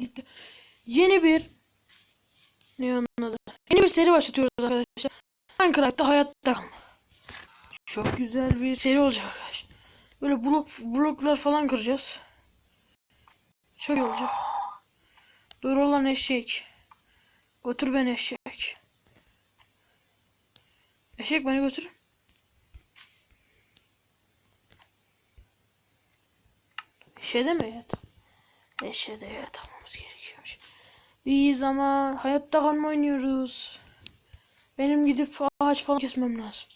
birlikte yeni bir ne anladı? Yeni bir seri başlatıyoruz arkadaşlar. Minecraft'ta hayatta. Çok güzel bir seri olacak arkadaşlar. Böyle blok bloklar falan kıracağız. Çok iyi olacak. Dur olan eşek. Götür beni eşek. Eşek beni götür. Eşeğe mi yer? Eşeğe de yer takmamız gerekiyormuş. Biz ama hayatta kalma oynuyoruz. Benim gidip ağaç falan kesmem lazım.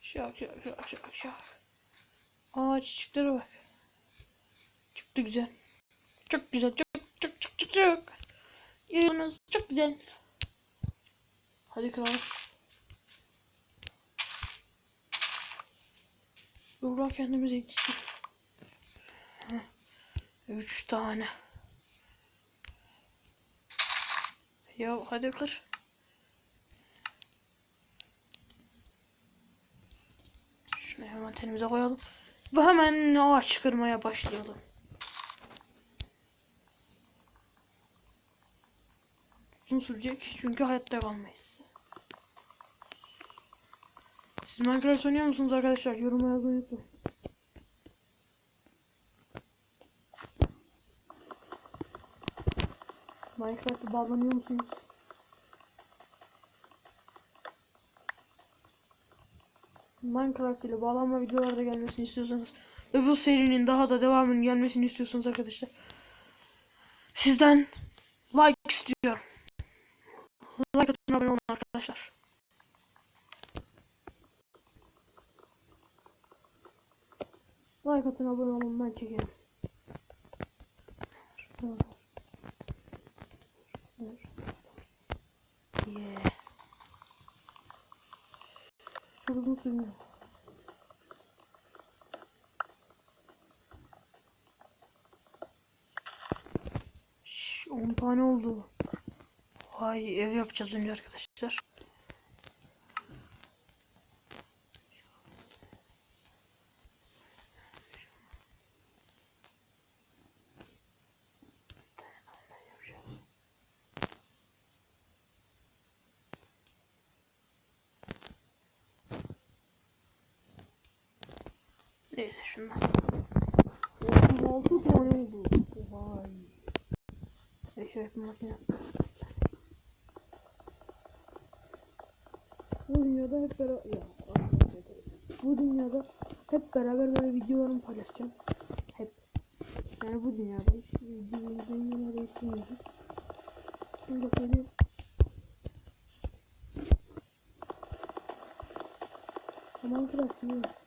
Şak şak şak şak şak. Aa çiçeklere bak. Çıktı güzel. Çok güzel. Çok çok çok çok çok. Yunus çok güzel. Hadi kıralım. Dur kendimize gideceğiz. Üç tane. Ya hadi kır. Şunu hemen tenimize koyalım. Ve hemen ağaç kırmaya başlayalım. Uzun sürecek çünkü hayatta kalmayız. Siz Minecraft oynuyor musunuz arkadaşlar? Yoruma yazmayı unutmayın. Bağlanıyor musunuz? Minecraft ile bağlanma videolarda gelmesini istiyorsanız ve bu serinin daha da devamının gelmesini istiyorsanız arkadaşlar sizden like istiyorum. Like atın abone olun arkadaşlar. Like atın abone olun ben çekerim. Yeah. Sürüyor. Şş, 10 tane oldu. Vay ev yapacağız önce arkadaşlar. Neyse şundan. 36 tane oldu. Vay. Eşek makine. Bu dünyada hep beraber ya, bu dünyada hep beraber böyle videolarımı paylaşacağım. Hep. Yani bu dünyada hiç video dünyada istemiyorum. Bunu da söyleyeyim. Minecraft iyi.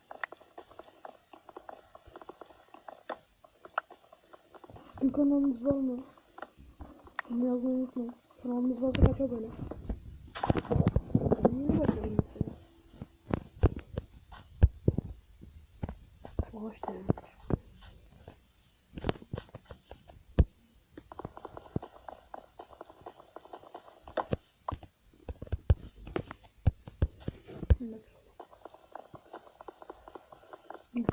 Bir kanalımız var mı? Yazmayı unutmayın. Kanalımız varsa kaç abone? Niye bakıyorum mesela? Ağaç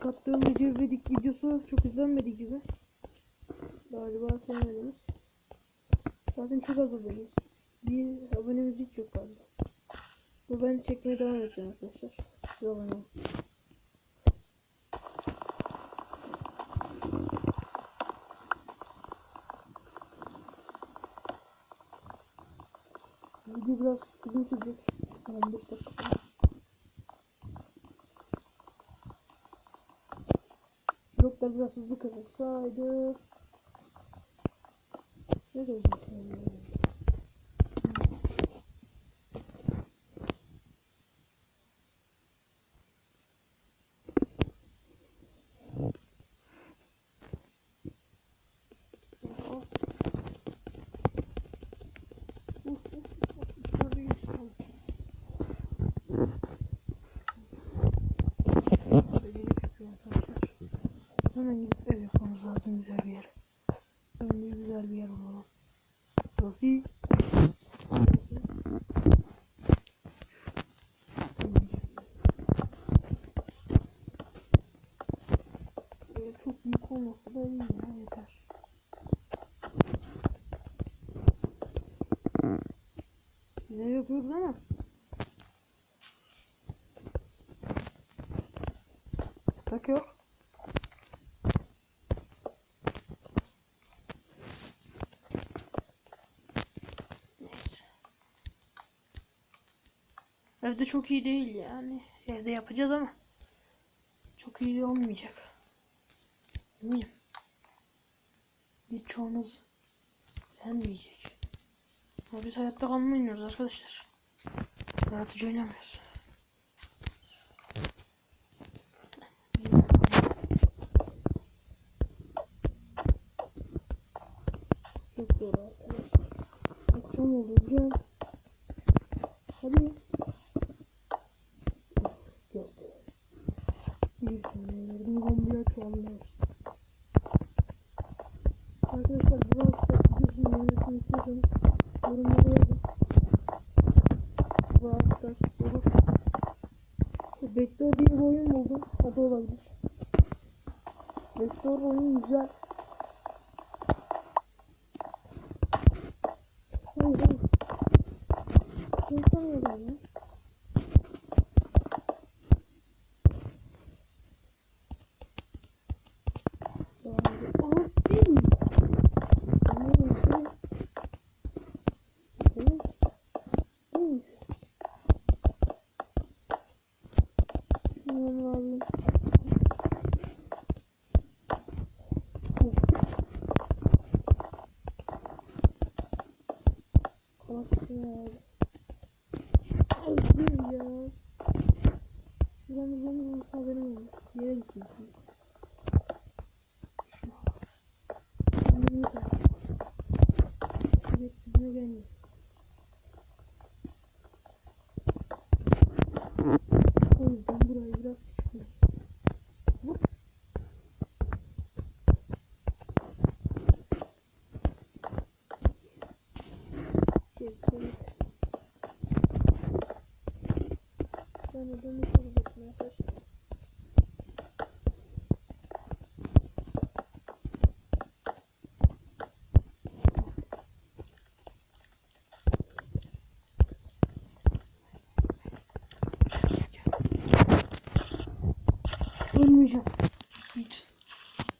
attığım video vedik videosu çok izlenmedi gibi. Galiba sevmediniz. Zaten çok az abone. Bir abonemiz hiç yok galiba. Bu ben çekmeye devam edeceğim arkadaşlar. Siz abone. Video biraz uzun sürecek. 15 dakika. Bloklar biraz hızlı kırılsaydı ne de olacak yani. Uf, uf, uf, içeride geçtim. Böyle gelip yapıyorum arkadaşlar. Hemen gidip ev yapmamız lazım güzel bir yer. Önce güzel bir yer bulalım. Burası iyi. Evet, çok çok büyük olmasa da iyi ya yeter. Ne yapıyoruz ama? Neyse. Evde çok iyi değil yani. Evde yapacağız ama çok iyi olmayacak. Eminim. Birçoğunuz beğenmeyecek. Ama biz hayatta kalmayı oynuyoruz arkadaşlar. Yaratıcı oynamıyoruz. Çok zor arkadaşlar. Akşam gel. Hadi. Geldi. Bir verdim. Zombiye çoğalmıyor. Arkadaşlar bu hafta videosunu yönetmek istiyorsanız yorumlara yazın. Bu hafta olur. Vector diye bir oyun buldum. O olabilir. Vector oyun güzel. Hayır hayır. Konuşamıyorum ya. Abi. Ben ben haberim olmuş. Yere gittim. Anlamı da. Evet, bizime gelmiyor. O yüzden burayı biraz küçülteyim. Hop. Şey, evet. Ben de dönüş olacaktım arkadaşlar. Ölmeyeceğim. Git.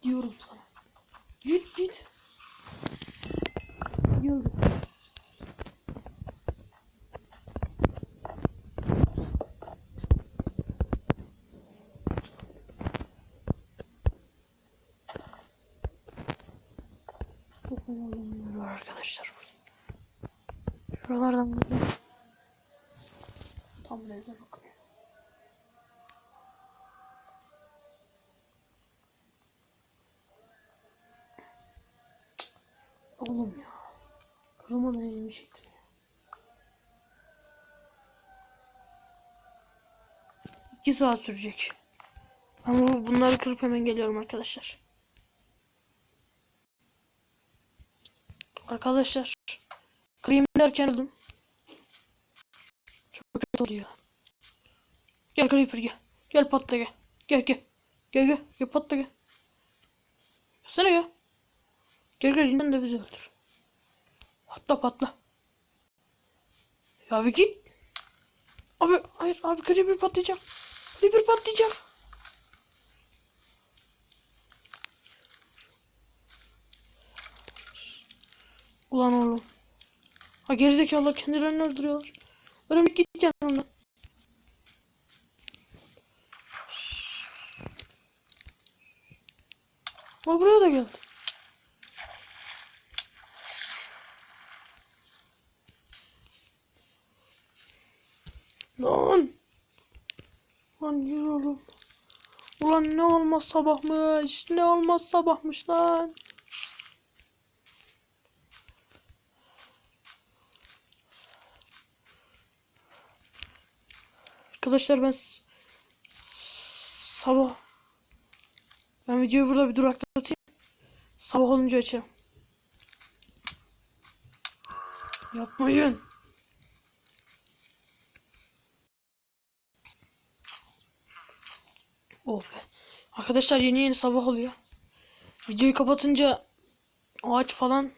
Diyorum sana. Git git. Geldi. Çok önemli arkadaşlar. Şuralardan bakın. Tam neyse bakın. Oğlum ya. Kırılmadan elimi çektim ya. İki saat sürecek. Ama bu- bunları kırıp hemen geliyorum arkadaşlar. Arkadaşlar. Kırayım derken öldüm. Çok kötü oluyor. Gel Creeper gel. Gel patla gel. Gel gel. Gel gel. Gel patla gel. Gelsene gel. Gel gel inan da bizi öldür. Patla patla. Ya abi git. Abi hayır abi Creeper patlayacak. Creeper patlayacak. Ulan oğlum. Ha gerizekalılar kendilerini öldürüyorlar. Örümcek git yanımdan. Ama buraya da geldi. Lan. Lan yürü oğlum. Ulan ne olmaz sabahmış. Ne olmaz sabahmış lan. Arkadaşlar ben sabah ben videoyu burada bir duraklatayım. Sabah olunca açarım. Yapmayın. Oh be. Arkadaşlar yeni yeni sabah oluyor. Videoyu kapatınca ağaç falan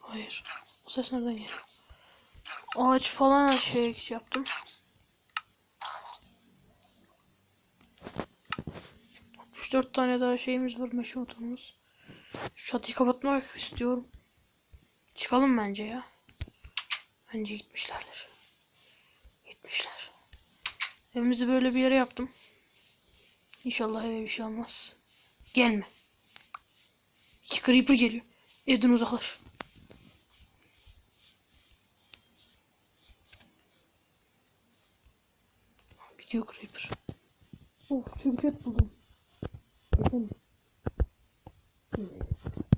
Hayır. O ses nereden geliyor? Ağaç falan şey yaptım. Dört tane daha şeyimiz var meşe otumuz. Şu çatıyı kapatmak istiyorum. Çıkalım bence ya. Bence gitmişlerdir. Gitmişler. Evimizi böyle bir yere yaptım. İnşallah eve bir şey olmaz. Gelme. İki creeper geliyor. Evden uzaklaş. Gidiyor creeper. Of şirket buldum. Efendim.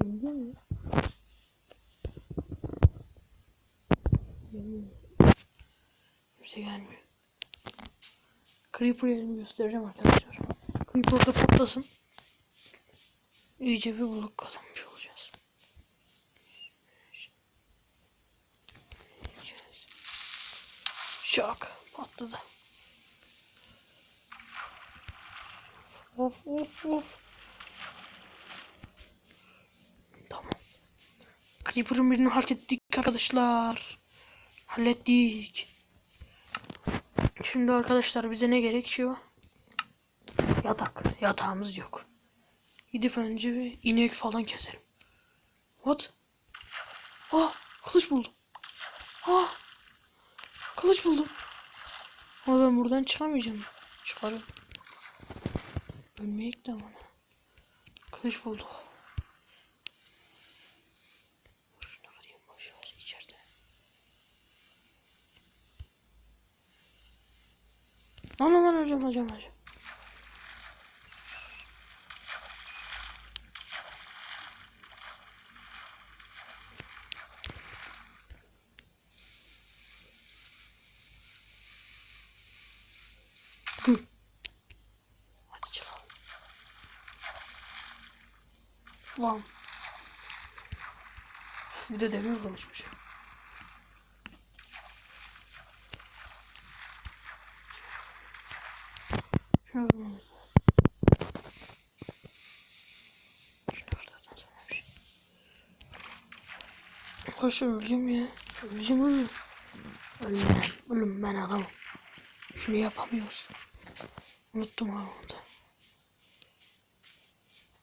Geliyor mu? Gelmiyor. Kimse gelmiyor. Creeper yerimi göstereceğim arkadaşlar. Creeper da patlasın. İyice bir buluk kazanmış olacağız. Şak patladı. Of of of. Tamam. Creeper'ın birini hallettik arkadaşlar. Hallettik. Şimdi arkadaşlar bize ne gerekiyor? Yatak. Yatağımız yok. Gidip önce bir inek falan keserim. What? Ah, kılıç buldum. Ah, kılıç buldum. Ama ben buradan çıkamayacağım. Çıkarım. Ölmeyek de bana. Kılıç bulduk. Şunu kırayım boş ver içeride. Lan lan lan hocam hocam hocam. Hadi çıkalım. Lan. Bir de demir konuşmuş. Şöyle olmamız lazım. Şunu kırdıktan sonra bir şey. Arkadaşlar öleceğim ya. Öleceğim ölüm. Ölüm. Ölüm ben adamım. Şunu yapamıyoruz. Unuttum abi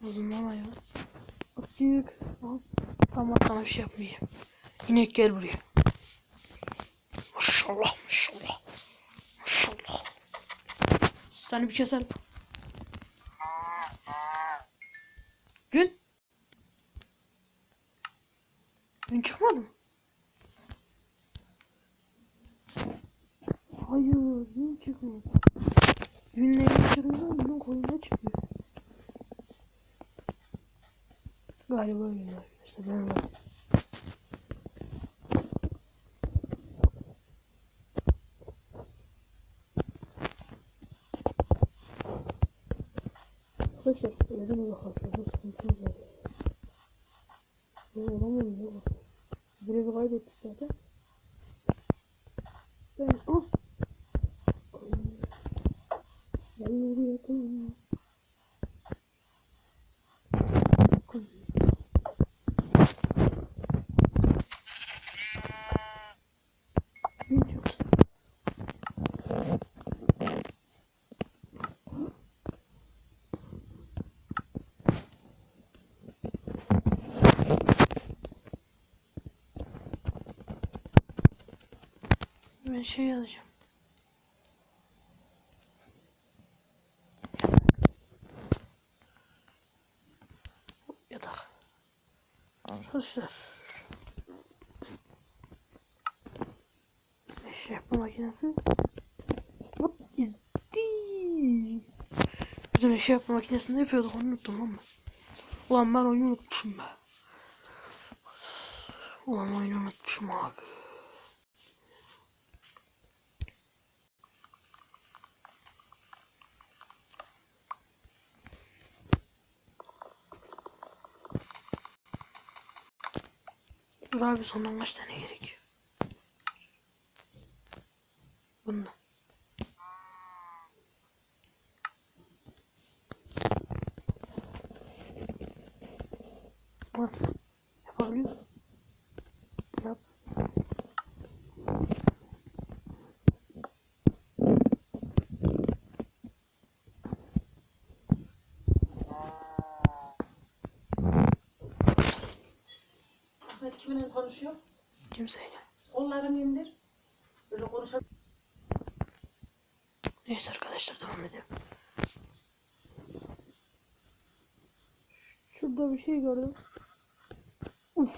onu da. Ama ya. Açık. Al. Tamam sana bir şey yapmayayım. İnek gel buraya. Maşallah maşallah. Maşallah. Seni bir keselim. Gün. Gün çıkmadı mı? Hayır, gün çıkmadı. Günleri kırıldı, bunun koyuna çıkıyor. Galiba öyle arkadaşlar. Ben var. Arkadaşlar neden uzaklaşıyoruz? Sıkıntımız var. Ben olamıyorum ya. Görevi kaybettik zaten. Ben ah! Gel buraya koyun. Koyun. Ne çok Ben şey yazacağım. Yatak. Arkadaşlar. Şey yapma makinesi. Hop gitti. Bizim eşya yapma makinesinde yapıyorduk onu unuttum ama. Ulan ben oyunu unutmuşum be. Ulan oyunu unutmuşum abi. Dur abi sondan kaç tane gerekiyor? Bundan. Konuşuyor? Kimseyle. Onları indir. Böyle konuşalım. Neyse arkadaşlar devam edelim. Şurada bir şey gördüm. Uf.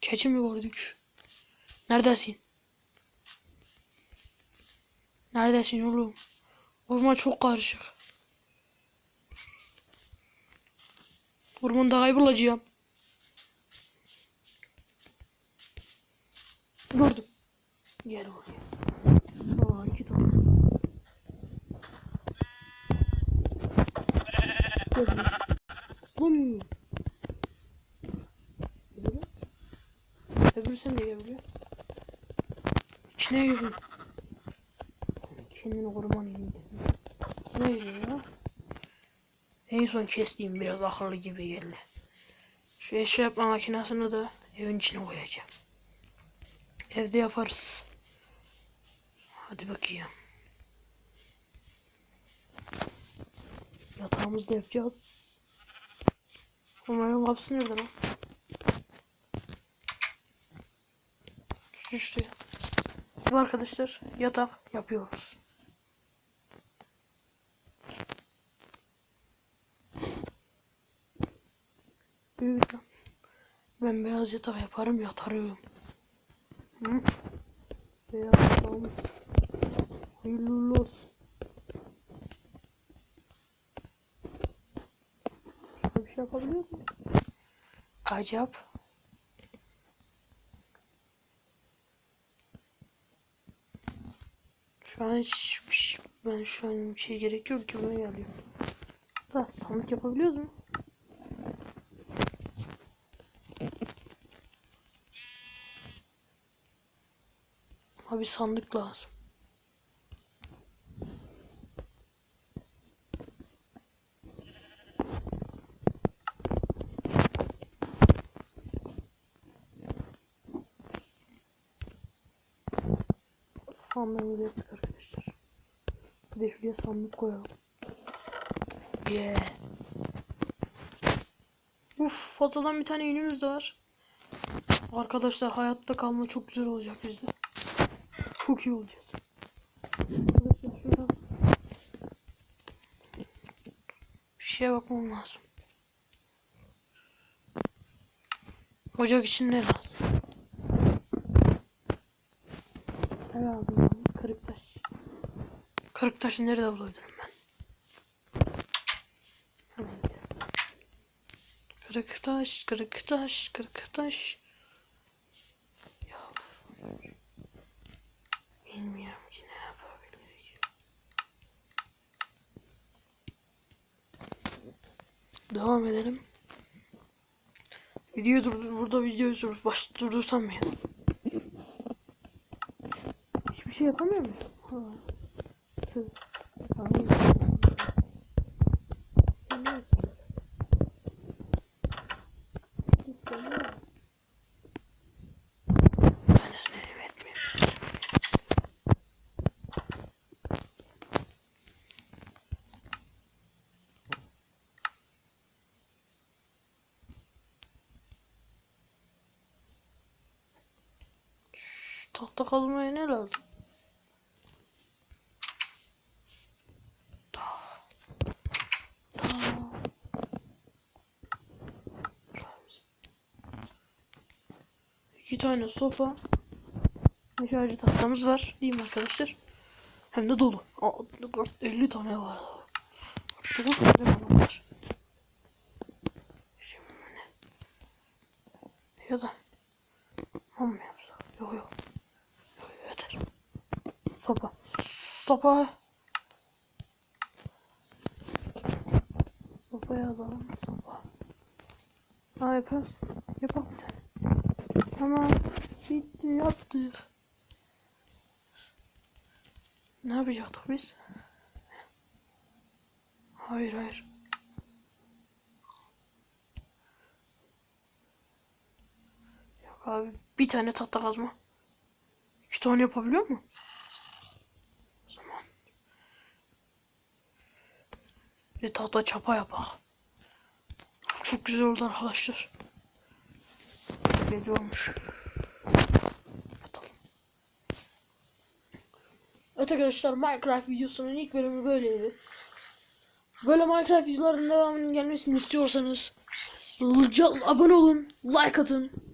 Keçi mi gördük? Neredesin? Neredesin oğlum? Orman çok karışık. Ormanda kaybolacağım. Gördüm. Gel oraya. Aa iki tane. Gördüm. Bum. Öbürü? Sen de gelebiliyor. İçine giriyor. Kendini koruman iyi. Ne giriyor ya? En son kestiğim biraz akıllı gibi geldi. Şu eşya yapma makinesini de evin içine koyacağım. Evde yaparız. Hadi bakayım. Yatağımızda yapacağız. Umarım kapısı nerede lan? Şuraya. Bu arkadaşlar yatak yapıyoruz. Büyük. Ben beyaz yatak yaparım yatarım. Yatağımız. Hayırlı olsun. Şöyle bir şey yapabiliyor muyum? Acayip. Şu an hiç ben şu an bir şey gerek yok ki buna geliyor. Da sandık yapabiliyoruz mu? Abi sandık lazım. Sandığımızı yaptık arkadaşlar. Bir de şuraya sandık koyalım. Yeah. Uf fazladan bir tane yünümüz de var. Arkadaşlar hayatta kalma çok güzel olacak bizde. Çok iyi. Arkadaşlar şurada bir şeye bakmam lazım. Ocak için ne lazım? Ne lazım? Kırık taş. Kırık taşı nerede bulabilirim ben? Hemen. Kırık taş, kırık taş, kırık taş. Ya. Bilmiyorum ki ne yapabilirim. Devam edelim. Videoyu durdur, burada videoyu durdur, baş durdursam ya. Hiçbir şey yapamıyor muyum? Ha. Tüh. Tamam. Sen ne yapıyorsun? Hiç yapamıyorum. Ben özmedim etmiyorum. Kazmaya ne lazım? İki tane sofa. Meşale tahtamız var. Değil mi arkadaşlar? Hem de dolu. Aa, 50 tane var. 9 tane falan var. Mustafa. Mustafa yazalım Mustafa. Ha yapıyoruz. Yapalım. Tamam. Bitti yaptık. Ne yapacaktık biz? Hayır hayır. Yok abi bir tane tahta kazma. İki tane yapabiliyor mu? Bir tahta çapa yapak. Çok güzel oldu arkadaşlar. Gece olmuş. Evet arkadaşlar Minecraft videosunun ilk bölümü böyleydi. Böyle Minecraft videolarının devamının gelmesini istiyorsanız Abone olun, like atın.